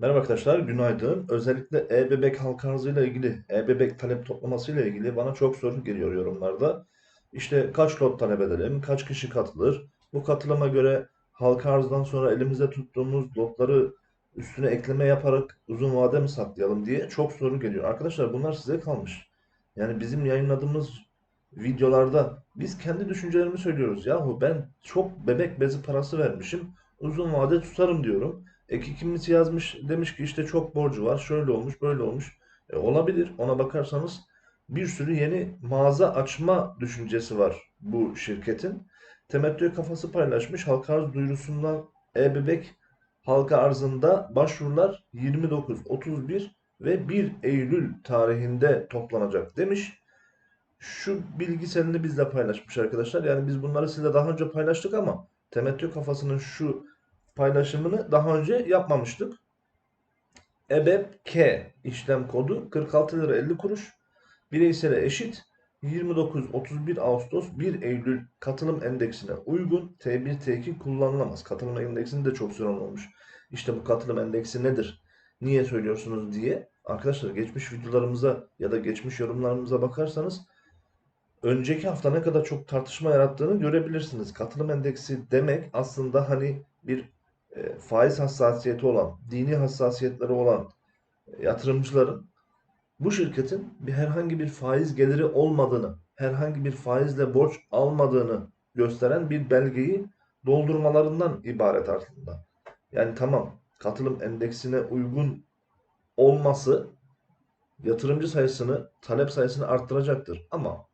Merhaba arkadaşlar, günaydın. Özellikle e-bebek arzıyla ilgili, e-bebek talep toplamasıyla ilgili bana çok soru geliyor yorumlarda. İşte kaç lot talep edelim, kaç kişi katılır, bu katılıma göre halka arzdan sonra elimizde tuttuğumuz lotları üstüne ekleme yaparak uzun vade mi saklayalım diye çok soru geliyor. Arkadaşlar bunlar size kalmış. Yani bizim yayınladığımız videolarda biz kendi düşüncelerimi söylüyoruz. Yahu ben çok bebek bezi parası vermişim, uzun vade tutarım diyorum. Ek kimisi yazmış demiş ki işte çok borcu var. Şöyle olmuş, böyle olmuş. E, olabilir. Ona bakarsanız bir sürü yeni mağaza açma düşüncesi var bu şirketin. Temettü kafası paylaşmış. Halka arz duyurusundan e-bebek halka arzında başvurular 29, 31 ve 1 Eylül tarihinde toplanacak demiş. Şu bilgiselini bizle paylaşmış arkadaşlar. Yani biz bunları sizle daha önce paylaştık ama temettü kafasının şu paylaşımını daha önce yapmamıştık. EBEB-K işlem kodu 46 lira 50 kuruş. Bireysele eşit 29-31 Ağustos 1 Eylül katılım endeksine uygun T1 T2 kullanılamaz. Katılım endeksinde de çok soran olmuş. İşte bu katılım endeksi nedir? Niye söylüyorsunuz diye. Arkadaşlar geçmiş videolarımıza ya da geçmiş yorumlarımıza bakarsanız önceki hafta ne kadar çok tartışma yarattığını görebilirsiniz. Katılım endeksi demek aslında hani bir e, faiz hassasiyeti olan, dini hassasiyetleri olan e, yatırımcıların bu şirketin bir herhangi bir faiz geliri olmadığını, herhangi bir faizle borç almadığını gösteren bir belgeyi doldurmalarından ibaret aslında. Yani tamam katılım endeksine uygun olması yatırımcı sayısını, talep sayısını arttıracaktır. Ama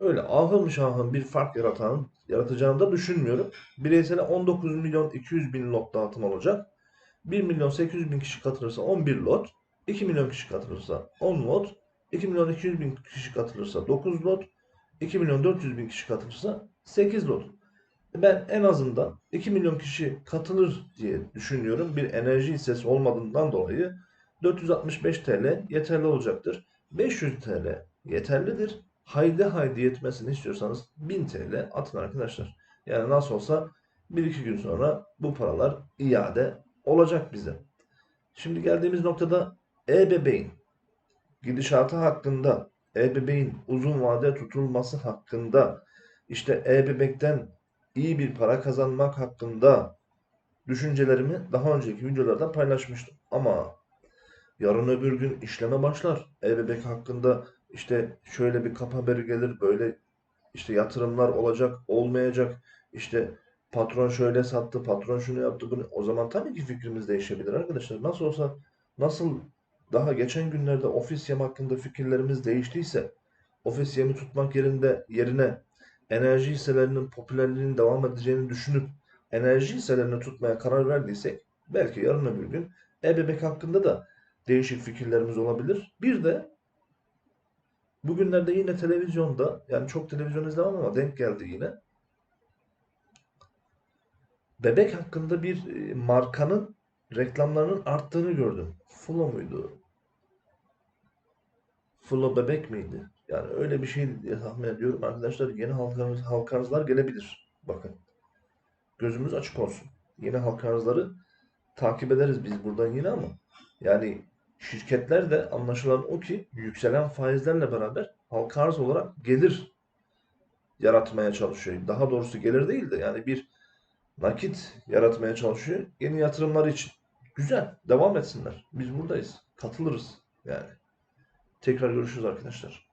öyle ahım şahım bir fark yaratan, yaratacağını da düşünmüyorum. Bireysele 19 milyon 200 bin lot dağıtım olacak. 1 milyon 800 bin kişi katılırsa 11 lot. 2 milyon kişi katılırsa 10 lot. 2 milyon 200 bin kişi katılırsa 9 lot. 2 milyon 400 bin kişi katılırsa 8 lot. Ben en azından 2 milyon kişi katılır diye düşünüyorum. Bir enerji hissesi olmadığından dolayı 465 TL yeterli olacaktır. 500 TL yeterlidir. Haydi haydi yetmesini istiyorsanız 1000 TL atın arkadaşlar. Yani nasıl olsa 1-2 gün sonra bu paralar iade olacak bize. Şimdi geldiğimiz noktada e-bebeğin gidişatı hakkında, e-bebeğin uzun vade tutulması hakkında, işte e-bebekten iyi bir para kazanmak hakkında düşüncelerimi daha önceki videolarda paylaşmıştım. Ama yarın öbür gün işleme başlar. E-bebek hakkında işte şöyle bir kap haberi gelir, böyle işte yatırımlar olacak, olmayacak. İşte patron şöyle sattı, patron şunu yaptı, bunu. O zaman tabii ki fikrimiz değişebilir arkadaşlar. Nasıl olsa, nasıl daha geçen günlerde ofis yem hakkında fikirlerimiz değiştiyse, ofis yemi tutmak yerinde yerine enerji hisselerinin popülerliğinin devam edeceğini düşünüp enerji hisselerini tutmaya karar verdiysek belki yarın öbür gün e-bebek hakkında da değişik fikirlerimiz olabilir. Bir de bugünlerde yine televizyonda yani çok televizyon izlemem ama denk geldi yine. Bebek hakkında bir e, markanın reklamlarının arttığını gördüm. Fulo muydu? Fulo bebek miydi? Yani öyle bir şey diye tahmin ediyorum arkadaşlar. Yeni halka, halka arzlar gelebilir. Bakın. Gözümüz açık olsun. Yeni halka arzları takip ederiz biz buradan yine ama yani şirketler de anlaşılan o ki yükselen faizlerle beraber halka arz olarak gelir yaratmaya çalışıyor. Daha doğrusu gelir değil de yani bir nakit yaratmaya çalışıyor yeni yatırımları için. Güzel. Devam etsinler. Biz buradayız. Katılırız yani. Tekrar görüşürüz arkadaşlar.